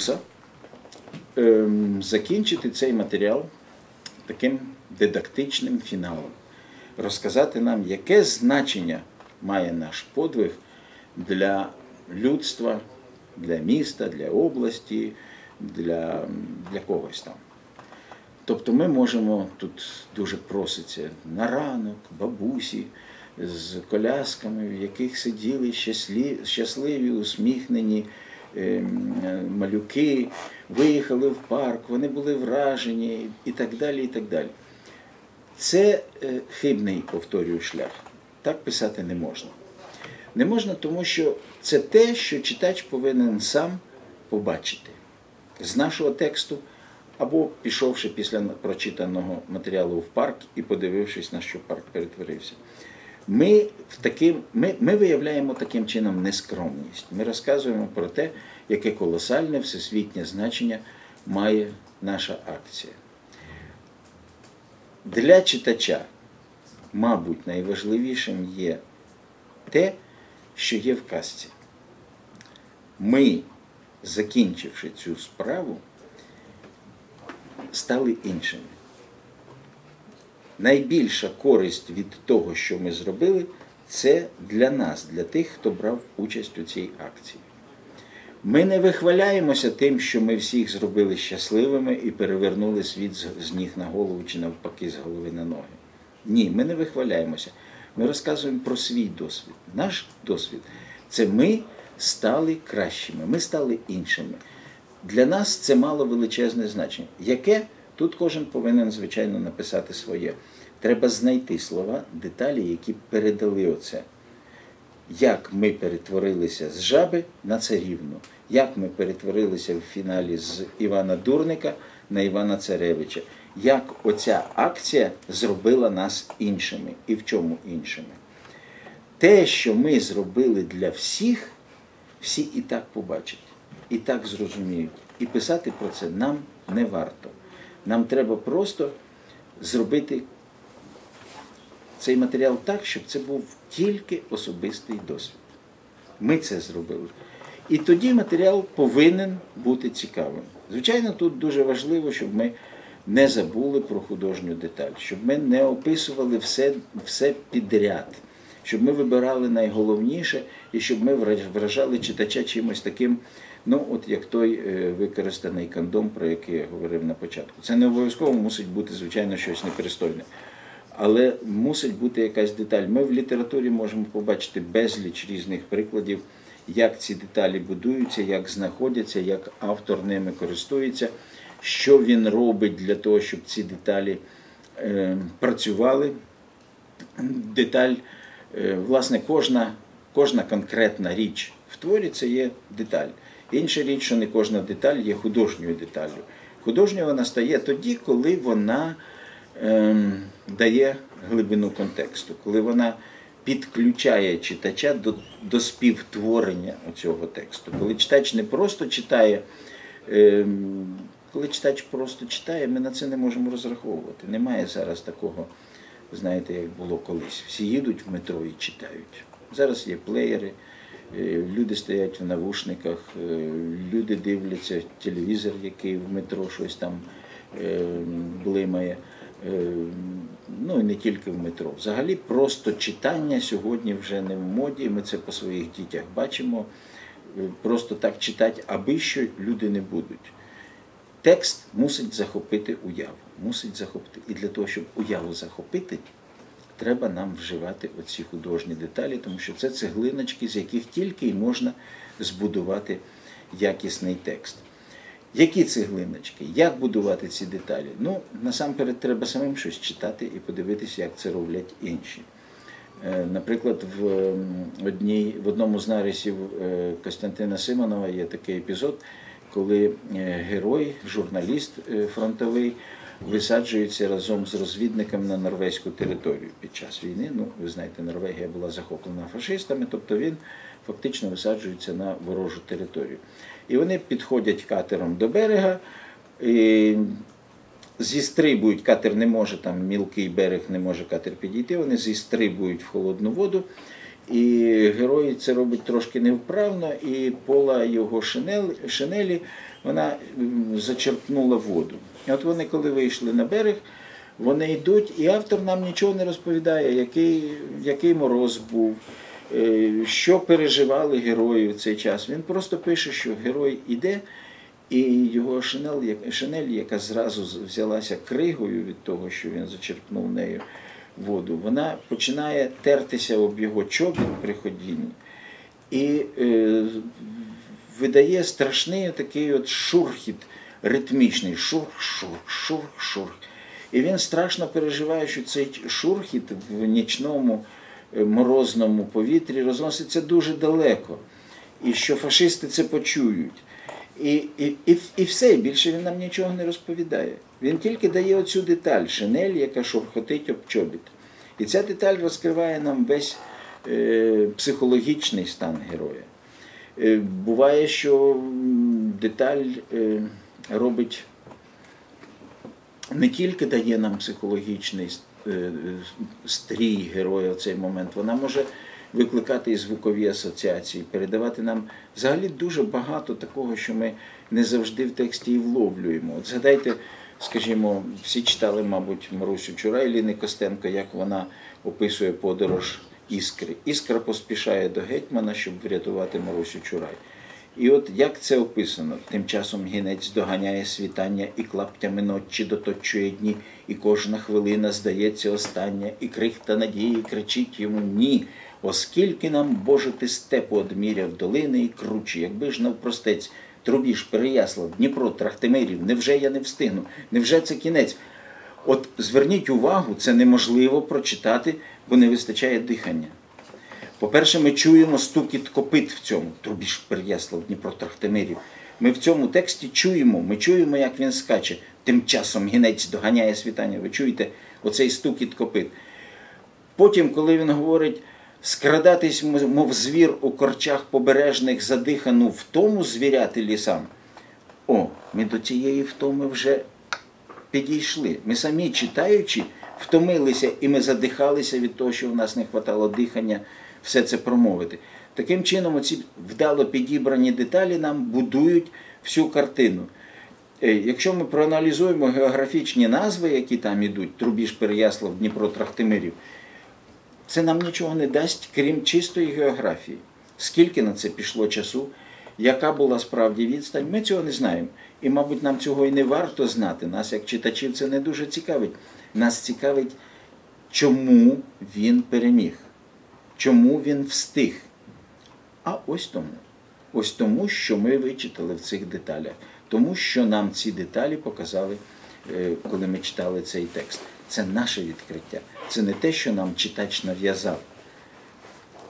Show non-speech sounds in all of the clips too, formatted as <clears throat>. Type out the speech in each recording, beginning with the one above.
спокуса ем, закінчити цей матеріал таким дидактичним фіналом, розказати нам, яке значення має наш подвиг для людства, для міста, для області, для, для когось там. Тобто ми можемо тут дуже проситься на ранок, бабусі з колясками, в яких сиділи щасливі, усміхнені малюки, виїхали в парк, вони були вражені і так далі. і так далі. Це е, хибний, повторюю, шлях. Так писати не можна. Не можна, тому що це те, що читач повинен сам побачити з нашого тексту, або пішовши після прочитаного матеріалу в парк і подивившись, на що парк перетворився. Ми в таким, ми, ми виявляємо таким чином нескромність. Ми розказуємо про те, яке колосальне всесвітнє значення має наша акція. Для читача, мабуть, найважливішим є те, що є в казці. Ми, закінчивши цю справу, стали іншими. Найбільша користь від того, що ми зробили, це для нас, для тих, хто брав участь у цій акції. Ми не вихваляємося тим, що ми всіх зробили щасливими і перевернули світ з ніг на голову чи навпаки з голови на ноги. Ні, ми не вихваляємося. Ми розказуємо про свій досвід. Наш досвід це ми стали кращими, ми стали іншими. Для нас це мало величезне значення. Яке тут кожен повинен, звичайно, написати своє. Треба знайти слова, деталі, які передали оце. Як ми перетворилися з жаби на царівну, як ми перетворилися в фіналі з Івана Дурника на Івана Царевича, як оця акція зробила нас іншими і в чому іншими. Те, що ми зробили для всіх, всі і так побачать, і так зрозуміють. І писати про це нам не варто. Нам треба просто зробити цей матеріал так, щоб це був тільки особистий досвід. Ми це зробили. І тоді матеріал повинен бути цікавим. Звичайно, тут дуже важливо, щоб ми не забули про художню деталь, щоб ми не описували все, все підряд, щоб ми вибирали найголовніше і щоб ми вражали читача чимось таким. Ну, от як той е, використаний кандом, про який я говорив на початку. Це не обов'язково мусить бути, звичайно, щось непристойне. Але мусить бути якась деталь. Ми в літературі можемо побачити безліч різних прикладів, як ці деталі будуються, як знаходяться, як автор ними користується, що він робить для того, щоб ці деталі е, працювали. Деталь, е, власне, кожна, кожна конкретна річ в творі це є деталь. Інша річ, що не кожна деталь є художньою деталлю. Художньою вона стає тоді, коли вона ем, дає глибину контексту, коли вона підключає читача до до співтворення цього тексту. Коли читач не просто читає, ем, коли читач просто читає, ми на це не можемо розраховувати. Немає зараз такого, знаєте, як було колись. Всі їдуть в метро і читають. Зараз є плеєри. Е, люди стоять в навушниках, е, люди дивляться телевізор, який в метро щось там е, блимає. Ну і не тільки в метро. Взагалі, просто читання сьогодні вже не в моді. Ми це по своїх дітях бачимо. Просто так читати, аби що люди не будуть. Текст мусить захопити уяву. Мусить захопити. І для того, щоб уяву захопити треба нам вживати оці художні деталі, тому що це цеглиночки, з яких тільки й можна збудувати якісний текст. Які цеглиночки? Як будувати ці деталі? Ну, насамперед, треба самим щось читати і подивитися, як це роблять інші. Е, наприклад, в одній, в одному з нарисів е, Костянтина Симонова є такий епізод, коли е, герой, журналіст фронтовий, висаджуються разом з розвідниками на норвезьку територію під час війни. Ну, ви знаєте, Норвегія була захоплена фашистами, тобто він фактично висаджується на ворожу територію. І вони підходять катером до берега. і Зістрибують, катер не може, там мілкий берег не може катер підійти, вони зістрибують в холодну воду І герой це робить трошки невправно, і пола його шинелі вона зачерпнула воду. І от вони, коли вийшли на берег, вони йдуть, і автор нам нічого не розповідає, який, який мороз був, е, що переживали герої в цей час. Він просто пише, що герой іде, і його шинель, шинель, яка зразу взялася кригою від того, що він зачерпнув нею воду, вона починає тертися об його чобіт при ходінні і е, видає страшний такий от шурхіт ритмічний шурх, шурх, шурх, шурх. І він страшно переживає, що цей шурхіт в нічному е, морозному повітрі розноситься дуже далеко, і що фашисти це почують. І і, і, і все, більше він нам нічого не розповідає. Він тільки дає оцю деталь, шинель, яка шурхотить об чобіт. І ця деталь розкриває нам весь е, психологічний стан героя. Е, буває, що деталь е, робить не тільки дає нам психологічний е, стрій героя в цей момент, вона може викликати і звукові асоціації, передавати нам взагалі дуже багато такого, що ми не завжди в тексті і вловлюємо. От згадайте, скажімо, всі читали, мабуть, Марусю Чурай, Ліни Костенко, як вона описує подорож іскри. Іскра поспішає до гетьмана, щоб врятувати Марусю Чурай. І от як це описано, тим часом гінець доганяє світання і клаптями ночі доточує дні, і кожна хвилина здається остання, і крихта надії кричить йому ні. Оскільки нам, Боже, ти степу одміряв долини і кручі, якби ж навпростець, Трубіж, Переяслав, Дніпро, Трахтимирів, невже я не встигну? Невже це кінець? От зверніть увагу, це неможливо прочитати, бо не вистачає дихання. По-перше, ми чуємо стукіт копит в цьому, Трубіж, Переяслав, Дніпро, Трахтимирів. Ми в цьому тексті чуємо, ми чуємо, як він скаче. Тим часом гінець доганяє світання. Ви чуєте оцей стукіт копит. Потім, коли він говорить скрадатись, мов звір у корчах побережних, задихану втому звіряти лісам. О, ми до цієї втоми вже підійшли. Ми самі читаючи, втомилися і ми задихалися від того, що в нас не вистачало дихання, все це промовити. Таким чином, ці вдало підібрані деталі нам будують всю картину. Е, якщо ми проаналізуємо географічні назви, які там ідуть, Трубіж, Переяслав, Дніпро, Трахтимирів, це нам нічого не дасть, крім чистої географії. Скільки на це пішло часу, яка була справді відстань, ми цього не знаємо. І, мабуть, нам цього і не варто знати. Нас, як читачів, це не дуже цікавить. Нас цікавить, чому він переміг, чому він встиг. А ось тому. Ось тому, що ми вичитали в цих деталях, тому що нам ці деталі показали, е, коли ми читали цей текст. Це наше відкриття. Це не те, що нам читач нав'язав.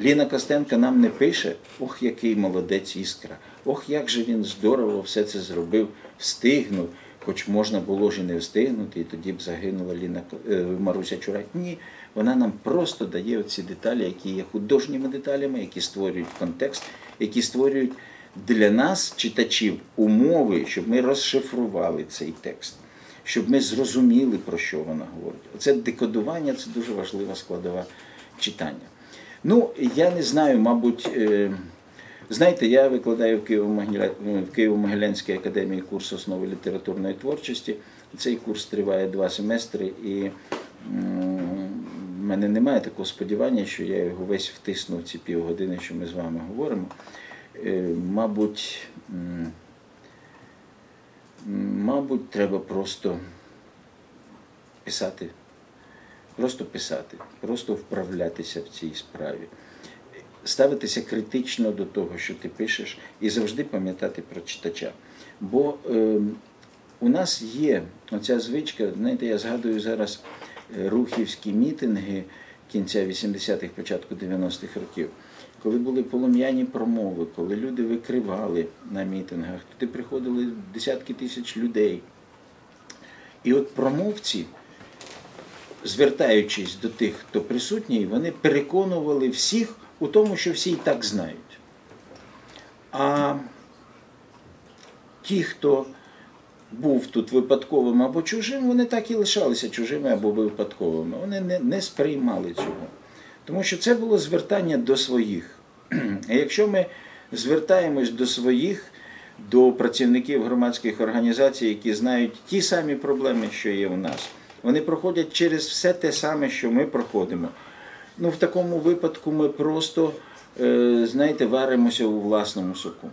Ліна Костенка нам не пише, ох, який молодець іскра, ох, як же він здорово все це зробив, встигнув, хоч можна було ж і не встигнути, і тоді б загинула Ліна е, Маруся Чурай. Ні, вона нам просто дає оці деталі, які є художніми деталями, які створюють контекст, які створюють для нас, читачів, умови, щоб ми розшифрували цей текст щоб ми зрозуміли, про що вона говорить. Оце декодування це дуже важлива складова читання. Ну, я не знаю, мабуть, е, знаєте, я викладаю в Києво-Могилянській академії курс основи літературної творчості. Цей курс триває два семестри, і в мене немає такого сподівання, що я його весь втиснув ці півгодини, що ми з вами говоримо. Е, мабуть, мабуть, треба просто писати, просто писати, просто вправлятися в цій справі, ставитися критично до того, що ти пишеш, і завжди пам'ятати про читача. Бо е, у нас є оця звичка, знаєте, я згадую зараз е, рухівські мітинги кінця 80-х, початку 90-х років коли були полум'яні промови, коли люди викривали на мітингах, туди приходили десятки тисяч людей. І от промовці, звертаючись до тих, хто присутній, вони переконували всіх у тому, що всі і так знають. А ті, хто був тут випадковим або чужим, вони так і лишалися чужими або випадковими. Вони не, не сприймали цього. Тому що це було звертання до своїх. <clears throat> І якщо ми звертаємось до своїх, до працівників громадських організацій, які знають ті самі проблеми, що є у нас, вони проходять через все те саме, що ми проходимо. Ну, в такому випадку ми просто, е, знаєте, варимося у власному соку.